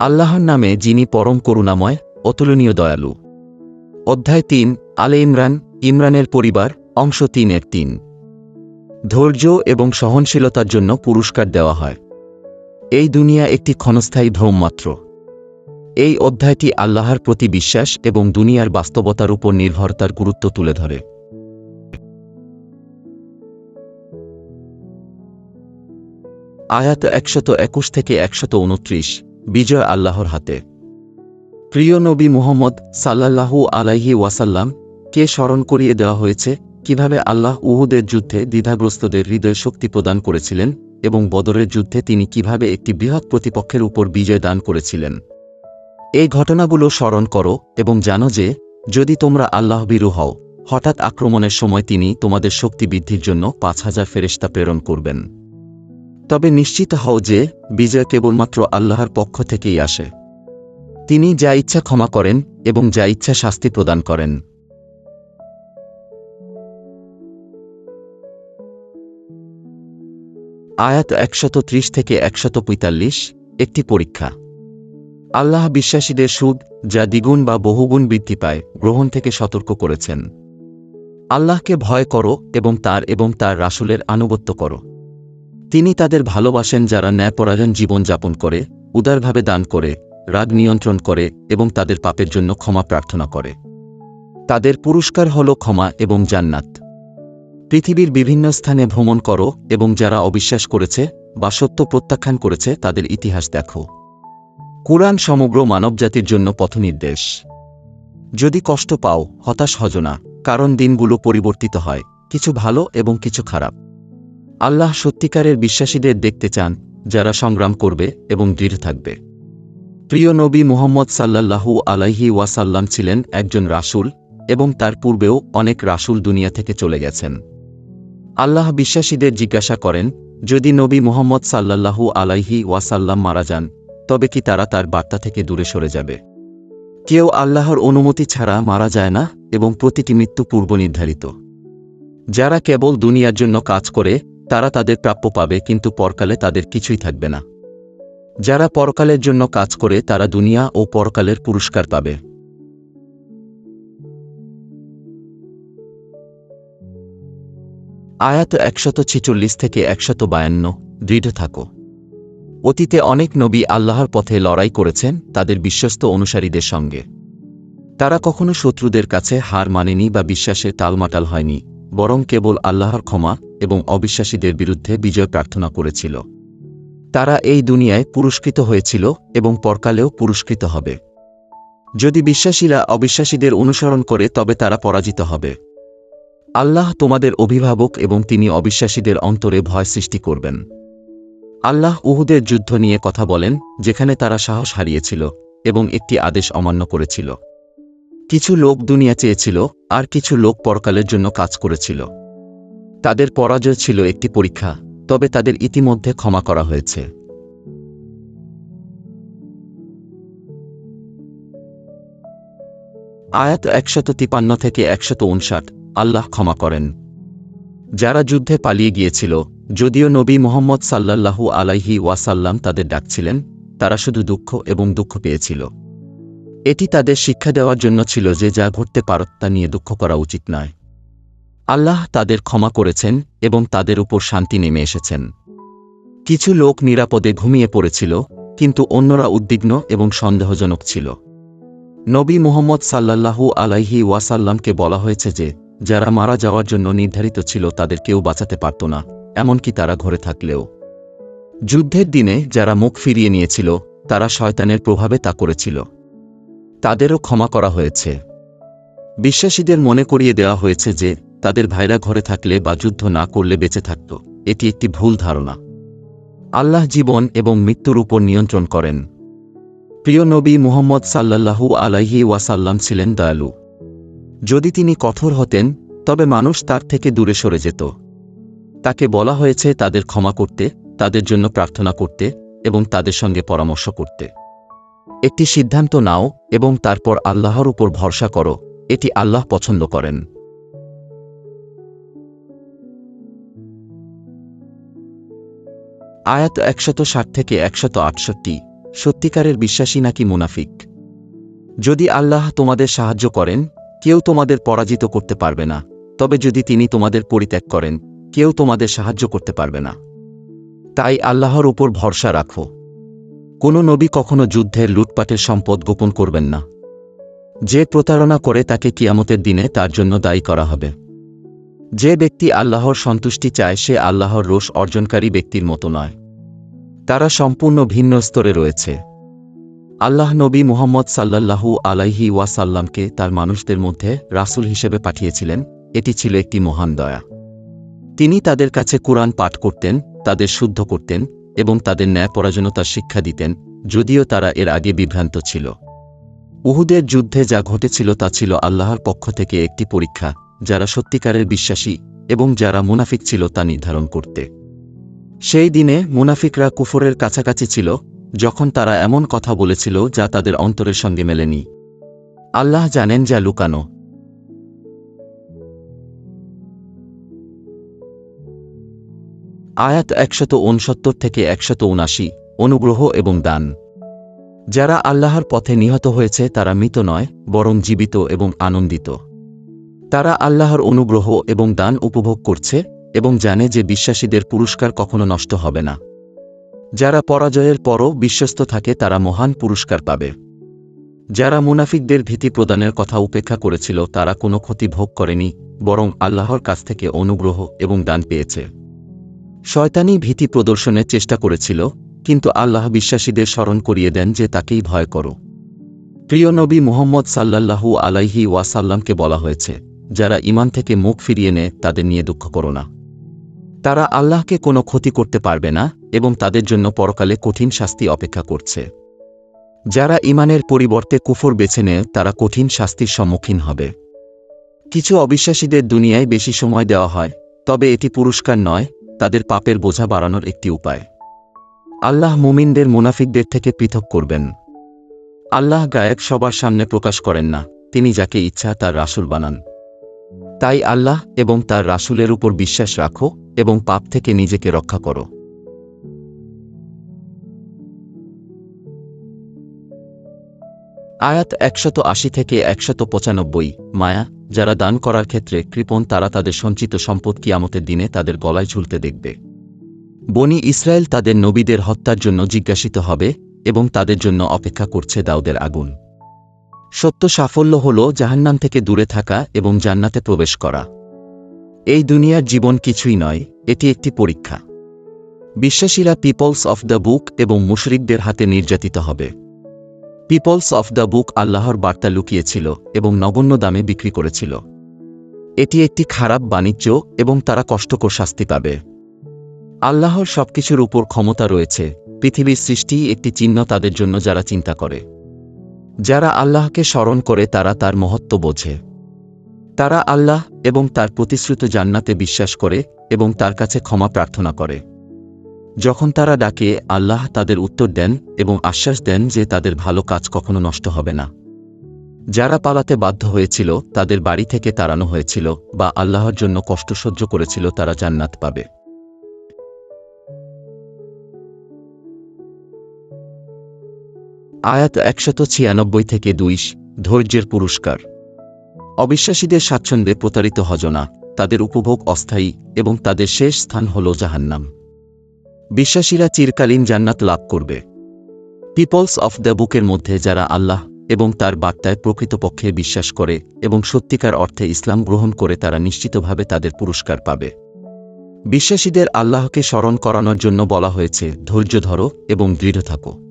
আল্লাহর নামে যিনি পরম করুণাময়, অতুলনীয় দয়ালু। অধ্যায় তিন, আলে ইমরান, ইমরানের পরিবার, অংশ তিনের তিন। ধৈর্য এবং সহনশীলতার জন্য পুরস্কার দেওয়া হয়। এই দুনিয়া একটি ক্ষণস্থায়ী ভ্রম এই অধ্যায়টি আল্লাহর প্রতি বিশ্বাস এবং দুনিয়ার বাস্তবতার উপর নির্ভরতার গুরুত্ব তুলে ধরে। আয়াত একশত একুশ থেকে একশত উনত্রিশ। বিজয় আল্লাহর হাতে। প্রিয় নবী মুহম্মদ সাল্লাল্লাহু আলাইহি ওয়াসাল্লাম, কে স্মরণ করিয়ে দেওয়া হয়েছে? কীভাবে আল্লাহ উহুদের যুদ্ধে দ্বিধাগ্রস্তদের হৃদয় শক্তি প্রদান করেছিলেন এবং বদরের যুদ্ধে তিনি কীভাবে একটি বৃহৎ প্রতিপক্ষের উপর বিজয় দান করেছিলেন? এই ঘটনাগুলো স্মরণ করো এবং জানো যে, যদি তোমরা আল্লাহ বিরু হও, হঠাৎ আক্রমণের সময় তিনি তোমাদের শক্তি বৃদ্ধির জন্য পাঁচ হাজার ফেরেস্তা প্রেরণ করবেন। তবে নিশ্চিত হও যে, বিজয় কেবলমাত্র আল্লাহর পক্ষ থেকেই আসে। তিনি যা ইচ্ছা ক্ষমা করেন এবং যা ইচ্ছা শাস্তি প্রদান করেন। আয়াত একশত ত্রিশ থেকে একশত পঁয়তাল্লিশ, একটি পরীক্ষা। আল্লাহ বিশ্বাসীদের সুদ, যা দ্বিগুণ বা বহুগুণ বৃদ্ধি পায়, গ্রহণ থেকে সতর্ক করেছেন। আল্লাহকে ভয় করো এবং তার এবং তার রাসুলের আনুগত্য করো। তিনি তাদের ভালোবাসেন যারা ন্যায়পরায়ণ জীবনযাপন করে, উদারভাবে দান করে, রাগ নিয়ন্ত্রণ করে এবং তাদের পাপের জন্য ক্ষমা প্রার্থনা করে। তাদের পুরস্কার হল ক্ষমা এবং জান্নাত। পৃথিবীর বিভিন্ন স্থানে ভ্রমণ করো এবং যারা অবিশ্বাস করেছে বা সত্য প্রত্যাখ্যান করেছে তাদের ইতিহাস দেখো। কুরআন সমগ্র মানবজাতির জন্য পথনির্দেশ। যদি কষ্ট পাও, হতাশ হজ না, কারণ দিনগুলো পরিবর্তিত হয়, কিছু ভালো এবং কিছু খারাপ। আল্লাহ সত্যিকারের বিশ্বাসীদের দেখতে চান, যারা সংগ্রাম করবে এবং দৃঢ় থাকবে। প্রিয় নবী মুহম্মদ সাল্লাল্লাহু আলাইহি ওয়াসাল্লাম ছিলেন একজন রাসূল এবং তার পূর্বেও অনেক রাসূল দুনিয়া থেকে চলে গেছেন। আল্লাহ বিশ্বাসীদের জিজ্ঞাসা করেন, যদি নবী মুহম্মদ সাল্লাল্লাহু আলাইহি ওয়াসাল্লাম মারা যান, তবে কি তারা তার বার্তা থেকে দূরে সরে যাবে? কেউ আল্লাহর অনুমতি ছাড়া মারা যায় না এবং প্রতিটি মৃত্যু পূর্ব নির্ধারিত যারা কেবল দুনিয়ার জন্য কাজ করে তারা তাদের প্রাপ্য পাবে, কিন্তু পরকালে তাদের কিছুই থাকবে না। যারা পরকালের জন্য কাজ করে, তারা দুনিয়া ও পরকালের পুরস্কার পাবে। আয়াত একশত ছিচল্লিশ থেকে একশত বায়ান্ন, দৃঢ় থাকো। অতীতে অনেক নবী আল্লাহর পথে লড়াই করেছেন, তাদের বিশ্বস্ত অনুসারীদের সঙ্গে। তারা কখনো শত্রুদের কাছে হার মানেনি বা বিশ্বাসে তালমাটাল হয়নি। বরং কেবল আল্লাহর ক্ষমা এবং অবিশ্বাসীদের বিরুদ্ধে বিজয় প্রার্থনা করেছিল। তারা এই দুনিয়ায় পুরস্কৃত হয়েছিল এবং পরকালেও পুরস্কৃত হবে। যদি বিশ্বাসীরা অবিশ্বাসীদের অনুসরণ করে, তবে তারা পরাজিত হবে। আল্লাহ তোমাদের অভিভাবক এবং তিনি অবিশ্বাসীদের অন্তরে ভয় সৃষ্টি করবেন। আল্লাহ উহুদের যুদ্ধ নিয়ে কথা বলেন, যেখানে তারা সাহস হারিয়েছিল এবং একটি আদেশ অমান্য করেছিল। কিছু লোক দুনিয়া চেয়েছিল, আর কিছু লোক পরকালের জন্য কাজ করেছিল। তাদের পরাজয় ছিল একটি পরীক্ষা, তবে তাদের ইতিমধ্যে ক্ষমা করা হয়েছে। আয়াত একশত তিপান্ন থেকে একশত উনষাট, আল্লাহ ক্ষমা করেন। যারা যুদ্ধে পালিয়ে গিয়েছিল, যদিও নবী মোহাম্মদ সাল্লাল্লাহু আলাইহি ওয়াসাল্লাম তাদের ডাকছিলেন, তারা শুধু দুঃখ এবং দুঃখ পেয়েছিল। এটি তাদের শিক্ষা দেওয়ার জন্য ছিল যে যা ঘটতে পারত তা নিয়ে দুঃখ করা উচিত নয়। আল্লাহ তাদের ক্ষমা করেছেন এবং তাদের উপর শান্তি নেমে এসেছেন। কিছু লোক নিরাপদে ঘুমিয়ে পড়েছিল, কিন্তু অন্যরা উদ্বিগ্ন এবং সন্দেহজনক ছিল। নবী মোহাম্মদ সাল্লাল্লাহু আলাইহি ওয়াসাল্লামকে বলা হয়েছে যে, যারা মারা যাওয়ার জন্য নির্ধারিত ছিল তাদের কেউ বাঁচাতে পারত না, এমনকি তারা ঘরে থাকলেও। যুদ্ধের দিনে যারা মুখ ফিরিয়ে নিয়েছিল, তারা শয়তানের প্রভাবে তা করেছিল। তাদেরও ক্ষমা করা হয়েছে। বিশ্বাসীদের মনে করিয়ে দেওয়া হয়েছে যে, তাদের ভাইরা ঘরে থাকলে বা যুদ্ধ না করলে বেঁচে থাকত। এটি একটি ভুল ধারণা। আল্লাহ জীবন এবং মৃত্যুর উপর নিয়ন্ত্রণ করেন। প্রিয় নবী মুহম্মদ সাল্লাল্লাহু আলাইহি ওয়াসাল্লাম ছিলেন দয়ালু। যদি তিনি কঠোর হতেন, তবে মানুষ তার থেকে দূরে সরে যেত। তাকে বলা হয়েছে তাদের ক্ষমা করতে, তাদের জন্য প্রার্থনা করতে এবং তাদের সঙ্গে পরামর্শ করতে। একটি সিদ্ধান্ত নাও এবং তারপর আল্লাহর উপর ভরসা করো, এটি আল্লাহ পছন্দ করেন। আয়াত একশত ষাট থেকে একশত আটষট্টি, সত্যিকারের বিশ্বাসী নাকি মুনাফিক? যদি আল্লাহ তোমাদের সাহায্য করেন, কেউ তোমাদের পরাজিত করতে পারবে না, তবে যদি তিনি তোমাদের পরিত্যাগ করেন, কেউ তোমাদের সাহায্য করতে পারবে না। তাই আল্লাহর উপর ভরসা রাখো। কোনো নবী কখনো যুদ্ধের লুটপাটের সম্পদ গোপন করবেন না। যে প্রতারণা করে তাকে কিয়ামতের দিনে তার জন্য দায়ী করা হবে। যে ব্যক্তি আল্লাহর সন্তুষ্টি চায়, সে আল্লাহর রোষ অর্জনকারী ব্যক্তির মতো নয়। তারা সম্পূর্ণ ভিন্ন স্তরে রয়েছে। আল্লাহ নবী মুহাম্মদ সাল্লাল্লাহু আলাইহি ওয়াসাল্লামকে তার মানুষদের মধ্যে রাসূল হিসেবে পাঠিয়েছিলেন। এটি ছিল একটি মহান দয়া। তিনি তাদের কাছে কোরআন পাঠ করতেন, তাদের শুদ্ধ করতেন এবং তাদের ন্যায় পরাজনতার শিক্ষা দিতেন, যদিও তারা এর আগে বিভ্রান্ত ছিল। উহুদের যুদ্ধে যা ঘটেছিল তা ছিল আল্লাহর পক্ষ থেকে একটি পরীক্ষা, যারা সত্যিকারের বিশ্বাসী এবং যারা মুনাফিক ছিল তা নির্ধারণ করতে। সেই দিনে মুনাফিকরা কুফরের কাছাকাছি ছিল, যখন তারা এমন কথা বলেছিল যা তাদের অন্তরের সঙ্গে মেলেনি। আল্লাহ জানেন যা লুকানো আয়াত একশত উনসত্তর থেকে একশত উনাশি অনুগ্রহ এবং দান। যারা আল্লাহর পথে নিহত হয়েছে, তারা মৃত নয়, বরং জীবিত এবং আনন্দিত। তারা আল্লাহর অনুগ্রহ এবং দান উপভোগ করছে এবং জানে যে বিশ্বাসীদের পুরস্কার কখনো নষ্ট হবে না। যারা পরাজয়ের পরও বিশ্বস্ত থাকে, তারা মহান পুরস্কার পাবে। যারা মুনাফিকদের ভীতি প্রদানের কথা উপেক্ষা করেছিল, তারা কোনো ক্ষতি ভোগ করেনি, বরং আল্লাহর কাছ থেকে অনুগ্রহ এবং দান পেয়েছে। শয়তানি ভীতি প্রদর্শনের চেষ্টা করেছিল, কিন্তু আল্লাহ বিশ্বাসীদের স্মরণ করিয়ে দেন যে তাকেই ভয় করো। প্রিয় নবী মুহম্মদ সাল্লাল্লাহু আলাইহি ওয়াসাল্লামকে বলা হয়েছে, যারা ইমান থেকে মুখ ফিরিয়ে নেয়, তাদের নিয়ে দুঃখ করো না। তারা আল্লাহকে কোনো ক্ষতি করতে পারবে না, এবং তাদের জন্য পরকালে কঠিন শাস্তি অপেক্ষা করছে। যারা ইমানের পরিবর্তে কুফর বেছে নেয়, তারা কঠিন শাস্তির সম্মুখীন হবে। কিছু অবিশ্বাসীদের দুনিয়ায় বেশি সময় দেওয়া হয়, তবে এটি পুরস্কার নয় তাদের পাপের বোঝা বাড়ানোর একটি উপায়। আল্লাহ মুমিনদের মুনাফিকদের থেকে পৃথক করবেন। আল্লাহ গায়ক সবার সামনে প্রকাশ করেন না, তিনি যাকে ইচ্ছা তার রাসুল বানান। তাই আল্লাহ এবং তার রাসুলের উপর বিশ্বাস রাখো এবং পাপ থেকে নিজেকে রক্ষা করো। আয়াত একশত আশি থেকে একশত পঁচানব্বই, মায়া যারা দান করার ক্ষেত্রে কৃপণ তারা তাদের সঞ্চিত সম্পদ কিয়ামতের দিনে তাদের গলায় ঝুলতে দেখবে। বনি ইসরায়েল তাদের নবীদের হত্যার জন্য জিজ্ঞাসিত হবে এবং তাদের জন্য অপেক্ষা করছে দাউদের আগুন। সত্য সাফল্য হল জাহান্নাম থেকে দূরে থাকা এবং জান্নাতে প্রবেশ করা। এই দুনিয়ার জীবন কিছুই নয়, এটি একটি পরীক্ষা। বিশ্বাসীরা পিপলস অফ দ্য বুক এবং মুশরিকদের হাতে নির্যাতিত হবে। পিপলস অফ দ্য বুক আল্লাহর বার্তা লুকিয়েছিল এবং নগণ্য দামে বিক্রি করেছিল। এটি একটি খারাপ বাণিজ্য এবং তারা কষ্টকর শাস্তি পাবে। আল্লাহর সবকিছুর উপর ক্ষমতা রয়েছে। পৃথিবীর সৃষ্টি একটি চিহ্ন তাদের জন্য যারা চিন্তা করে। যারা আল্লাহকে স্মরণ করে তারা তার মহত্ব বোঝে। তারা আল্লাহ এবং তার প্রতিশ্রুত জান্নাতে বিশ্বাস করে এবং তার কাছে ক্ষমা প্রার্থনা করে। যখন তারা ডাকে, আল্লাহ তাদের উত্তর দেন এবং আশ্বাস দেন যে তাদের ভালো কাজ কখনো নষ্ট হবে না। যারা পালাতে বাধ্য হয়েছিল, তাদের বাড়ি থেকে তাড়ানো হয়েছিল বা আল্লাহর জন্য কষ্ট সহ্য করেছিল, তারা জান্নাত পাবে। আয়াত একশত ছিয়ানব্বই থেকে দুইশ, ধৈর্যের পুরস্কার। অবিশ্বাসীদের স্বাচ্ছন্দ্যে প্রতারিত হজনা তাদের উপভোগ অস্থায়ী এবং তাদের শেষ স্থান হল জাহান্নাম। বিশ্বাসীরা চিরকালীন জান্নাত লাভ করবে। পিপলস অফ দ্য বুকের মধ্যে যারা আল্লাহ এবং তার বার্তায় প্রকৃতপক্ষে বিশ্বাস করে এবং সত্যিকার অর্থে ইসলাম গ্রহণ করে তারা নিশ্চিতভাবে তাদের পুরস্কার পাবে। বিশ্বাসীদের আল্লাহকে স্মরণ করানোর জন্য বলা হয়েছে, ধৈর্য ধরো এবং দৃঢ় থাকো।